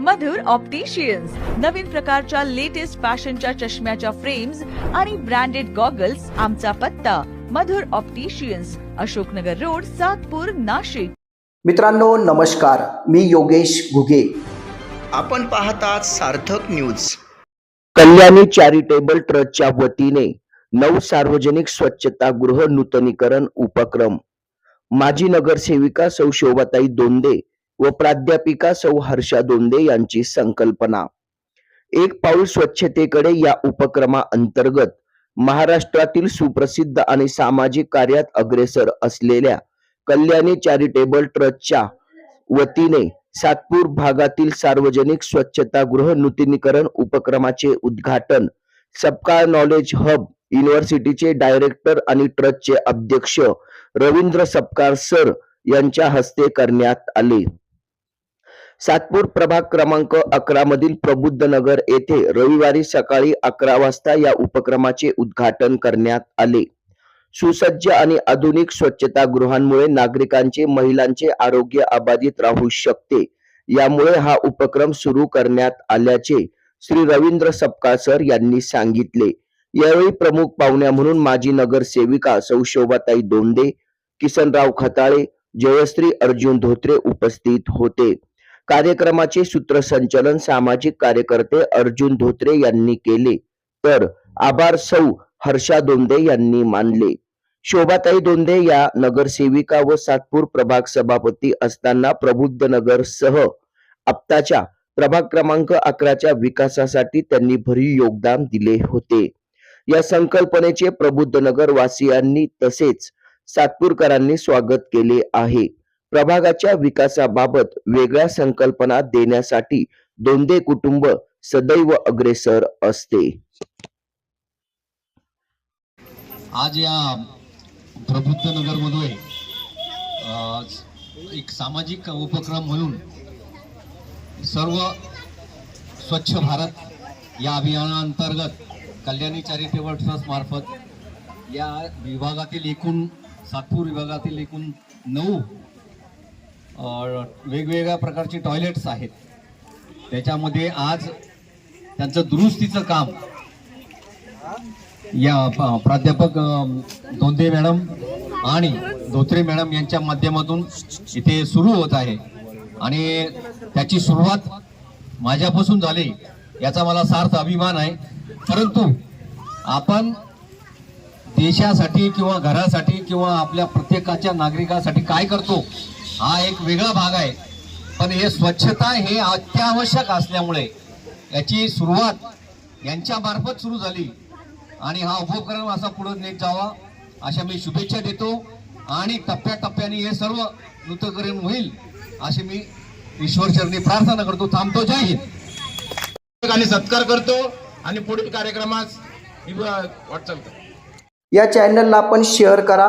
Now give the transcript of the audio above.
मधुर opticians नवीन प्रकारच्या latest फॅशनच्या चष्म्याच्या फ्रेम्स आणि ब्रँडेड गॉगल्स आमचा पत्ता. Madhur opticians Ashoknagar road Satpur Nashik. मित्रांनो नमस्कार. मी योगेश घुगे. आपण पाहतात सार्थक न्यूज कल्याणी चॅरिटेबल ट्रस्टच्या वतीने नऊ सार्वजनिक स्वच्छतागृह नूतनीकरण उपक्रम. माजी नगरसेविका सौ शोभाताई दोंदे व प्राध्यापिका सौ हर्षा दोंदे यांची संकल्पना. एक पाऊल स्वच्छतेकडे या उपक्रमा अंतर्गत महाराष्ट्रातील सुप्रसिद्ध आणि सामाजिक कार्यात अग्रेसर असलेल्या कल्याणी चॅरिटेबल ट्रस्टच्या वतीने सातपूर भागातील सार्वजनिक स्वच्छतागृह नूतनीकरण उपक्रमाचे उद्घाटन सबका नॉलेज हब युनिव्हर्सिटीचे डायरेक्टर आणि ट्रस्टचे अध्यक्ष रवींद्र सपकार सर यांच्या हस्ते करण्यात आले. सातपूर प्रभाग क्रमांक अकरा मधील प्रबुद्ध नगर येथे रविवारी सकाळी अकरा वाजता या उपक्रमाचे उद्घाटन करण्यात आले. सुसज्ज आणि आधुनिक स्वच्छतागृहांमुळे नागरिकांचे महिलांचे आरोग्य अबाधित राहू शकते. यामुळे हा उपक्रम सुरू करण्यात आल्याचे श्री रवींद्र सपकाळ सर यांनी सांगितले. यावेळी प्रमुख पाहुण्या म्हणून माजी नगरसेविका सौ शोभाताई दोंदे किसनराव खताळे जयश्री अर्जुन धोत्रे उपस्थित होते. कार्यक्रमाचे सूत्रसंचलन सामाजिक कार्यकर्ते अर्जुन धोत्रे यांनी केले. तर आभार सौ हर्षा दोंदे यांनी मानले. शोभाताई दोंदे या नगरसेविका व सातपूर प्रभाग सभापती असताना प्रबुद्ध नगर सह आप्ताच्या प्रभाग क्रमांक अकराच्या विकासासाठी त्यांनी भरीव योगदान दिले होते. या संकल्पनेचे प्रबुद्ध नगर वासियांनी तसेच सातपूरकरांनी स्वागत केले आहे. प्रभागाच्या विकासाबाबत वेगळ्या संकल्पना देण्यासाठी दोंदे कुटुंब सदैव अग्रेसर असते. आज या प्रबुद्ध नगरमध्ये एक सामाजिक उपक्रम म्हणून सर्व स्वच्छ भारत या अभियानाअंतर्गत कल्याणी चॅरिटेबल ट्रस्ट मार्फत या विभागातील एकूण सातपूर विभागातील एकूण नऊ वेगवेगळ्या प्रकारचे टॉयलेट्स आहेत. त्याच्यामध्ये आज त्यांचं दुरुस्तीचं काम. या प्राध्यापक दोंदे मॅडम आणि धोत्रे मॅडम यांच्या माध्यमातून इथे सुरू होत आहे. आणि त्याची सुरुवात माझ्यापासून झाली याचा मला सार्थ अभिमान आहे. परंतु आपण देशासाठी किंवा घरासाठी किंवा आपल्या प्रत्येकाच्या नागरिकासाठी काय करतो? हा एक वेगळा भाग आहे. पण हे स्वच्छता हे अत्यावश्यक असल्यामुळे याची सुरुवात यांच्या मार्फत सुरू झाली. आणि हा उपक्रम असा पुढे नेत जावा अशा मी शुभेच्छा देतो. आणि टप्प्याटप्प्याने हे सर्व नूतनीकरण होईल अशी मी ईश्वरचरणी प्रार्थना करतो. थांबतो. जय हिंद. आणि सत्कार करतो. आणि पुढील कार्यक्रमास वाटचाल या चॅनलला आपण शेअर करा.